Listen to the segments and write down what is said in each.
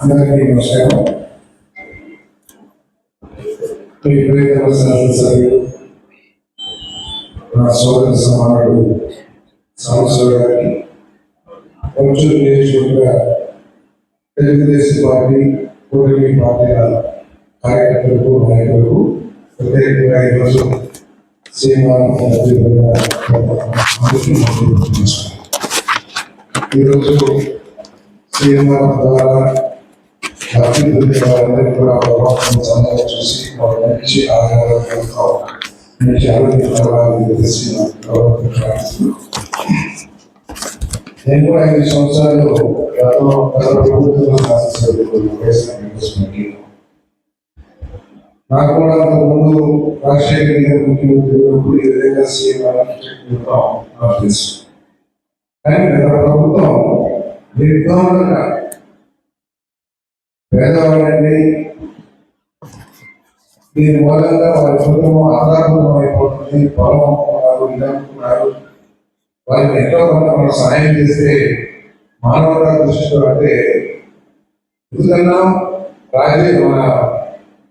అందరికీ నమస్కారం మీ ప్రియతమ శాసనసభ్యుడు నా సోదర సమానుడు సంవత్సరం గారికి కొంచెం నియోజకవర్గ తెలుగుదేశం పార్టీ కూటమి పార్టీల కార్యకర్తలకు నాయకులకు ప్రత్యేకంగా ఈరోజు శ్రీమాన్ ఈరోజు శ్రీమాన్ ద్వారా అభివృద్ధి వారందరికీ కూడా ప్రభావం చూసి వారి మంచి ఆధారాలతో మంచి నేను కూడా ఐదు సంవత్సరాలు గతంలో గత ప్రభుత్వంలో శాసనసభ్యులు నాకు కూడా అంతకుముందు రాజశేఖర ముఖ్యమంత్రి ఉన్నప్పుడు ఈ విధంగా సీఎం నాకు తెలుసు. కానీ గత ప్రభుత్వం నిర్గమనంగా పేదవాళ్ళండి దీని మూలంగా వారి కుటుంబం ఆధారపూర్వం అయిపోతుంది పొలం అమ్ముకున్నారు ఇల్లు అమ్ముకున్నారు వారికి ఎంతో కొంత మనం సహాయం చేస్తే మానవతా దృష్టిలో అంటే ఎందుకన్నా రాజీ మన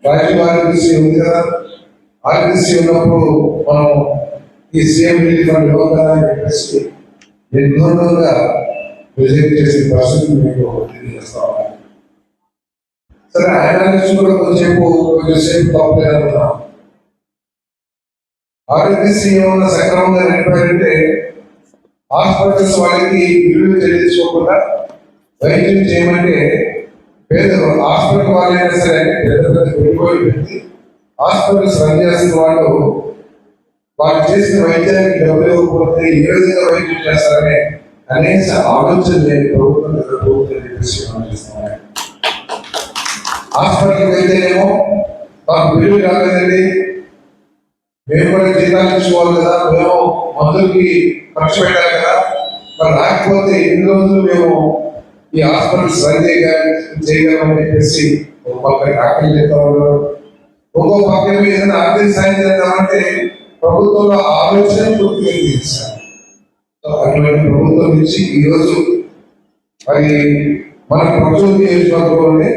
రాజీవ్ ఆర్టీసీ ఉంది కదా. ఆర్టీసీ ఉన్నప్పుడు మనం ఈ సీఎం రిలీఫ్ ఫండ్ ఇవ్వం అని చెప్పేసి నిర్బంధంగా ప్రజెంట్ చేసే పరిస్థితి మీకు తెలియజేస్తాం సరే అనాలిసిస్ కూడా కొంచెంసేపు కొంచెంసేపు తప్పలేదనుకున్నాం ఆరోగ్యశ్రీ ఏమన్నా సక్రమంగా నడిపారంటే హాస్పిటల్స్ వాళ్ళకి బిల్లులు చెల్లించుకోకుండా వైద్యం చేయమంటే పేదలు హాస్పిటల్ వాళ్ళైనా సరే పెద్ద పెద్ద వెళ్ళిపోయి పెట్టి హాస్పిటల్స్ రన్ చేస్తున్న వాళ్ళు వాళ్ళు చేసిన వైద్యానికి డబ్బులు ఇవ్వకపోతే ఏ విధంగా వైద్యం చేస్తారనే కనీస ఆలోచన లేని ప్రభుత్వం ప్రభుత్వం చెప్పేసి మనం చేస్తున్నాం. హాస్పిటల్కి వెళ్తేనేమో మాకు బిల్లు రాలేదండి మేము కూడా జీతాలు ఇచ్చుకోవాలి కదా మేము మందులకి ఖర్చు పెట్టాలి కదా మరి రాకపోతే ఎన్ని రోజులు మేము ఈ హాస్పిటల్స్ రన్ చేయగల చేయగలమని చెప్పేసి ఒక పక్క డాక్టర్లు చెప్తా ఉన్నారు ఒక్కో పక్క ఏమో ఏదైనా ఆర్థిక సాయం చేద్దామంటే ప్రభుత్వంలో ఆలోచన పూర్తిగా తీర్చారు సో అటువంటి ప్రభుత్వం నుంచి ఈరోజు మరి మన ప్రభుత్వ నియోజకవర్గంలోనే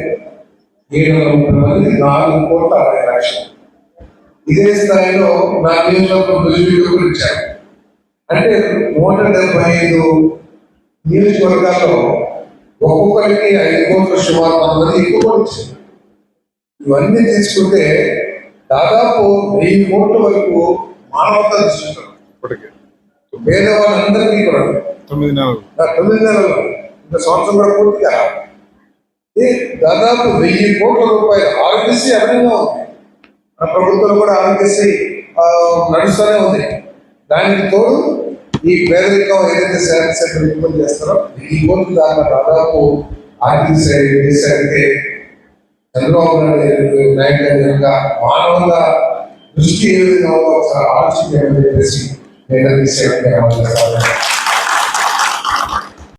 ఏడు వందల ముప్పై మంది నాలుగు కోట్ల అరవై లక్షలు. ఇదే స్థాయిలో నా నియోజకవర్గం రుజువు ఇచ్చారు అంటే నూట డెబ్బై ఐదు నియోజకవర్గాల్లో ఒక్కొక్కరికి ఐదు కోట్ల సుమారు మంది ఎక్కువ ఇచ్చారు. ఇవన్నీ తీసుకుంటే దాదాపు వెయ్యి కోట్ల వరకు మానవతా దృష్టిలో ఇప్పటికే. పేదవాళ్ళందరికీ కూడా. తొమ్మిది నెలలు. తొమ్మిది నెలలు. ఇంత సంవత్సరం కూడా పూర్తిగా దాదాపు వెయ్యి కోట్ల రూపాయలు ఆరోగ్యశ్రీ అదనంగా ఉంది. మన ప్రభుత్వం కూడా ఆరోగ్యశ్రీ నడుస్తూనే ఉంది. దానికి తోడు ఈ పేదరికం ఏదైతే సేవ సెంటర్ ఇంప్లిమెంట్ చేస్తారో వెయ్యి కోట్లు దాకా దాదాపు ఆర్థిక సేవ చేశారంటే చంద్రబాబు నాయుడు నాయుడు యొక్క మానవుల దృష్టి ఏ విధంగా ఉందో చెప్పేసి నేను సేవ